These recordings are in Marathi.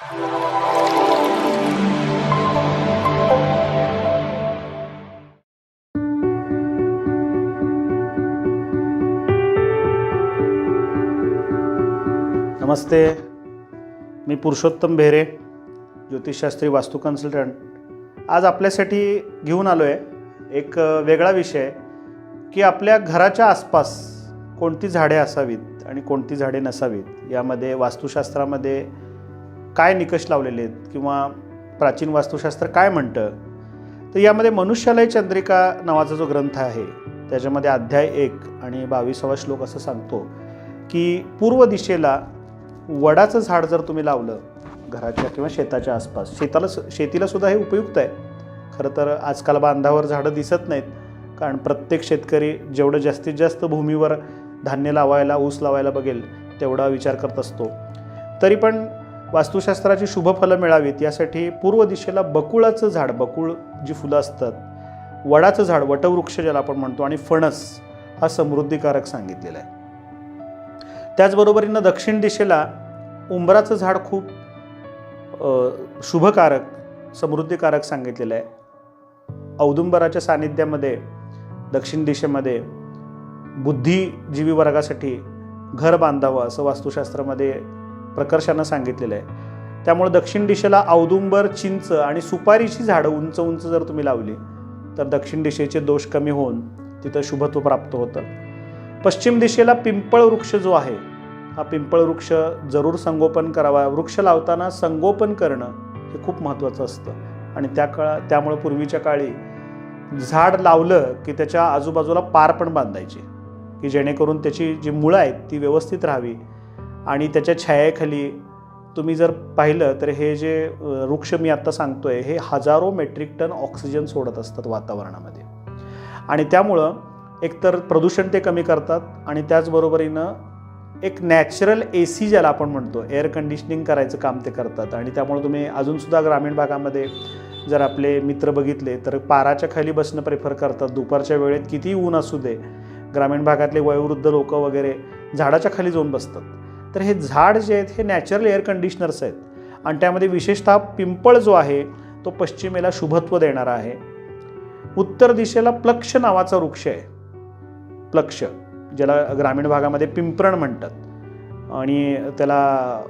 नमस्ते मी पुरुषोत्तम भेरे ज्योतिषशास्त्री वास्तू कन्सल्टंट आज आपल्यासाठी घेऊन आलो आहे एक वेगळा विषय की आपल्या घराच्या आसपास कोणती झाडे असावीत आणि कोणती झाडे नसावीत यामध्ये वास्तुशास्त्रामध्ये काय निकष लावलेले आहेत किंवा प्राचीन वास्तुशास्त्र काय म्हणतं? तर यामध्ये मनुष्यालय चंद्रिका नावाचा जो ग्रंथ आहे त्याच्यामध्ये अध्याय एक आणि बावीसावा श्लोक असं सांगतो की पूर्व दिशेला वडाचं झाड जर तुम्ही लावलं घराच्या किंवा शेताच्या आसपास शेताला शेतीला सुद्धा हे उपयुक्त आहे. खरं तर आजकाल बांधावर झाडं दिसत नाहीत कारण प्रत्येक शेतकरी जेवढं जास्तीत जास्त भूमीवर धान्य लावायला ऊस लावायला बघेल तेवढा विचार करत असतो. तरी पण वास्तुशास्त्राची शुभ फलं मिळावीत यासाठी पूर्व दिशेला बकुळाचं झाड बकुळ जी फुलं असतात वडाचं झाड वटवृक्ष ज्याला आपण म्हणतो आणि फणस हा समृद्धिकारक सांगितलेला आहे. त्याचबरोबरीनं दक्षिण दिशेला उंबराचं झाड खूप शुभकारक समृद्धिकारक सांगितलेलं आहे. औदुंबराच्या सानिध्यामध्ये दक्षिण दिशेमध्ये बुद्धिजीवी वर्गासाठी घर बांधावं असं वास्तुशास्त्रामध्ये प्रकर्षानं सांगितलेलं आहे. त्यामुळे दक्षिण दिशेला औदुंबर चिंच आणि सुपारीची झाडं उंच उंच जर तुम्ही लावली तर दक्षिण दिशेचे दोष कमी होऊन तिथं शुभत्व प्राप्त होतं. पश्चिम दिशेला पिंपळ वृक्ष जो आहे हा पिंपळ वृक्ष जरूर संगोपन करावा. वृक्ष लावताना संगोपन करणं हे खूप महत्त्वाचं असतं. आणि त्या काळा त्यामुळे पूर्वीच्या काळी झाड लावलं की त्याच्या आजूबाजूला पार पण बांधायचे की जेणेकरून त्याची जी मुळं आहेत ती व्यवस्थित राहावी. आणि त्याच्या छायेखाली तुम्ही जर पाहिलं तर हे जे वृक्ष मी आत्ता सांगतोय हे हजारो मेट्रिक टन ऑक्सिजन सोडत असतात वातावरणामध्ये. आणि त्यामुळं एकतर प्रदूषण ते कमी करतात आणि त्याचबरोबरीनं एक नॅचरल ए सी ज्याला आपण म्हणतो एअर कंडिशनिंग करायचं काम ते करतात. आणि त्यामुळे तुम्ही अजूनसुद्धा ग्रामीण भागामध्ये जर आपले मित्र बघितले तर पाराच्या खाली बसणं प्रेफर करतात. दुपारच्या वेळेत कितीही ऊन असू दे ग्रामीण भागातले वयोवृद्ध लोक वगैरे झाडाच्या खाली जाऊन बसतात. तर हे झाड जे आहेत हे नॅचरल एअर कंडिशनर्स आहेत. आणि त्यामध्ये विशेषतः पिंपळ जो आहे तो पश्चिमेला शुभत्व देणारा आहे. उत्तर दिशेला प्लक्ष नावाचा वृक्ष आहे. प्लक्ष ज्याला ग्रामीण भागामध्ये पिंपरण म्हणतात. आणि त्याला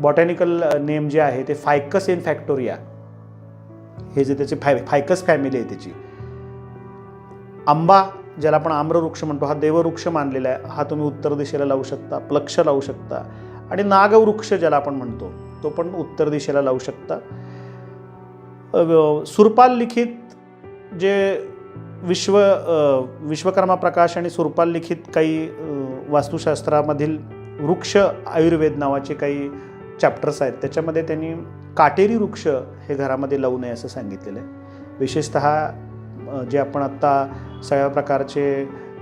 बॉटॅनिकल नेम जे आहे ते फायकस इन फॅक्टोरिया हे जे त्याचे फाय फायकस फॅमिली आहे त्याची. आंबा ज्याला आपण आम्रवृक्ष म्हणतो हा देववृक्ष मानलेला आहे. हा तुम्ही उत्तर दिशेला लावू शकता प्लक्ष लावू शकता आणि नागवृक्ष ज्याला आपण म्हणतो तो पण उत्तर दिशेला लावू शकता. सुरपाल लिखित जे विश्व विश्वकर्मा प्रकाश आणि सुरपाल लिखित काही वास्तुशास्त्रामधील वृक्ष आयुर्वेद नावाचे काही चॅप्टर्स आहेत. त्याच्यामध्ये त्यांनी काटेरी वृक्ष हे घरामध्ये लावू नये असं सांगितलेलं आहे. विशेषत जे आपण आत्ता सगळ्या प्रकारचे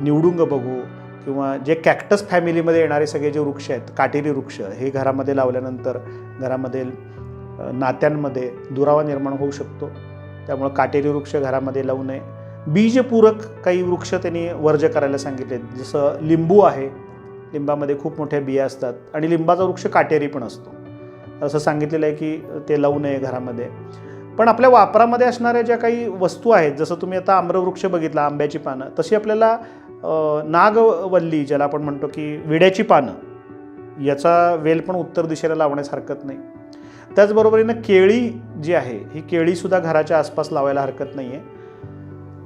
निवडुंग बघू किंवा जे कॅक्टस फॅमिलीमध्ये येणारे सगळे जे वृक्ष आहेत काटेरी वृक्ष हे घरामध्ये लावल्यानंतर घरामध्ये नात्यांमध्ये दुरावा निर्माण होऊ शकतो. त्यामुळं काटेरी वृक्ष घरामध्ये लावू नये. बीजपूरक काही वृक्ष त्यांनी वर्ज करायला सांगितले जसं लिंबू आहे लिंबामध्ये खूप मोठ्या बिया असतात आणि लिंबाचा वृक्ष काटेरी पण असतो. असं सांगितलेलं आहे की ते लावू नये घरामध्ये. पण आपल्या वापरामध्ये असणाऱ्या ज्या काही वस्तू आहेत जसं तुम्ही आता आम्रवृक्ष बघितला आंब्याची पानं तशी आपल्याला नागवल्ली ज्याला आपण म्हणतो की विड्याची पानं याचा वेल पण उत्तर दिशेला लावण्यास हरकत नाही. त्याचबरोबरीनं केळी जी आहे ही केळीसुद्धा घराच्या आसपास लावायला हरकत नाही आहे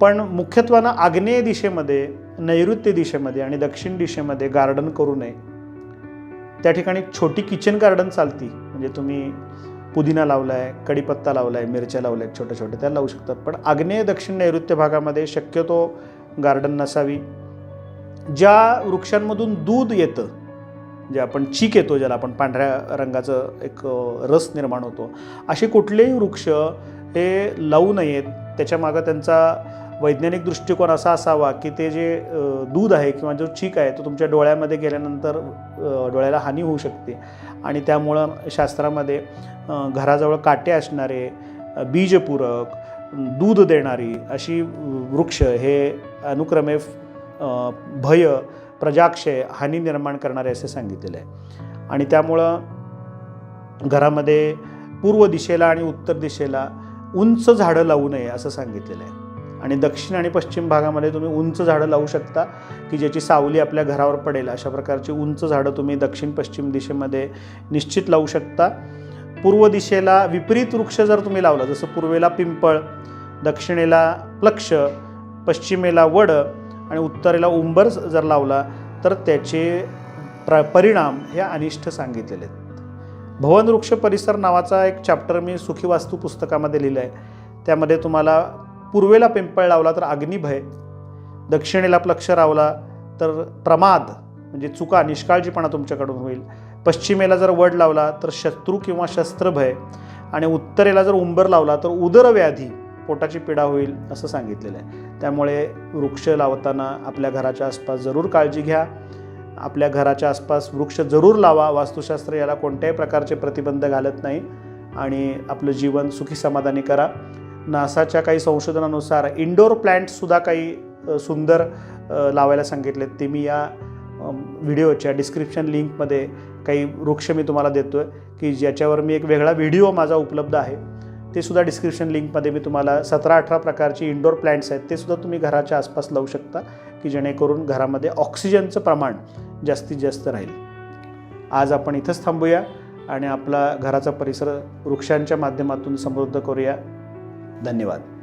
पण मुख्यत्वानं आग्नेय दिशेमध्ये नैऋत्य दिशेमध्ये आणि दक्षिण दिशेमध्ये गार्डन करू नये. त्या ठिकाणी छोटी किचन गार्डन चालती म्हणजे तुम्ही पुदिना लावला आहे कढीपत्ता लावला आहे मिरच्या लावल्या आहेत छोट्या छोट्या त्या लावू शकतात. पण आग्नेय दक्षिण नैऋत्य भागामध्ये शक्यतो गार्डन नसावी. ज्या वृक्षांमधून दूध येतं जे आपण चीक येतो ज्याला आपण पांढऱ्या रंगाचं एक रस निर्माण होतो असे कुठलेही वृक्ष हे लावू नयेत. त्याच्यामागं त्यांचा वैज्ञानिक दृष्टिकोन असा असावा की ते जे दूध आहे किंवा जो चीक आहे तो तुमच्या डोळ्यामध्ये गेल्यानंतर डोळ्याला हानी होऊ शकते. आणि त्यामुळं शास्त्रामध्ये घराजवळ काटे असणारे बीजपूरक दूध देणारी अशी वृक्ष हे अनुक्रमे भय प्रजाक्षय हानी निर्माण करणारे असे सांगितलेले आहे. आणि त्यामुळं घरामध्ये पूर्व दिशेला आणि उत्तर दिशेला उंच झाडं लावू नये असं सांगितलेलं आहे. आणि दक्षिण आणि पश्चिम भागामध्ये तुम्ही उंच झाडं लावू शकता की ज्याची सावली आपल्या घरावर पडेल. अशा प्रकारची उंच झाडं तुम्ही दक्षिण पश्चिम दिशेमध्ये निश्चित लावू शकता. पूर्व दिशेला विपरीत वृक्ष जर तुम्ही लावला जसं पूर्वेला पिंपळ दक्षिणेला प्लक्ष पश्चिमेला वड आणि उत्तरेला उंबर जर लावला तर त्याचे प्र परिणाम हे अनिष्ट सांगितलेले आहेत. भवन वृक्ष परिसर नावाचा एक चॅप्टर मी सुखी वास्तू पुस्तकामध्ये लिहिलं आहे त्यामध्ये तुम्हाला पूर्वेला पिंपळ लावला तर अग्निभय दक्षिणेला प्लक्ष लावला तर प्रमाद म्हणजे चुका निष्काळजीपणा तुमच्याकडून होईल. पश्चिमेला जर वड लावला तर शत्रू किंवा शस्त्रभय आणि उत्तरेला जर उंबर लावला तर उदरव्याधी पोटाची पीडा होईल असं सांगितलेलं आहे. त्यामुळे वृक्ष लावताना आपल्या घराच्या आसपास जरूर काळजी घ्या. आपल्या घराच्या आसपास वृक्ष जरूर लावा. वास्तुशास्त्र याला कोणत्याही प्रकारचे प्रतिबंध घालत नाही. आणि आपलं जीवन सुखी समाधानी करा. नासाच्या काही संशोधनानुसार इंडोर प्लॅन्टसुद्धा काही सुंदर लावायला सांगितलेत. ते मी या व्हिडिओच्या डिस्क्रिप्शन लिंकमध्ये काही वृक्ष मी तुम्हाला देतो आहे की ज्याच्यावर मी एक वेगळा व्हिडिओ माझा उपलब्ध आहे. ते सुद्धा डिस्क्रिप्शन लिंकमध्ये मी तुम्हाला सतरा अठरा प्रकारची इंडोर प्लॅन्ट्स आहेत ते सुद्धा तुम्ही घराच्या आसपास लावू शकता की जेणेकरून घरामध्ये ऑक्सिजनचं प्रमाण जास्तीत जास्त राहील. आज आपण इथंच थांबूया आणि आपला घराचा परिसर वृक्षांच्या माध्यमातून समृद्ध करूया. धन्यवाद.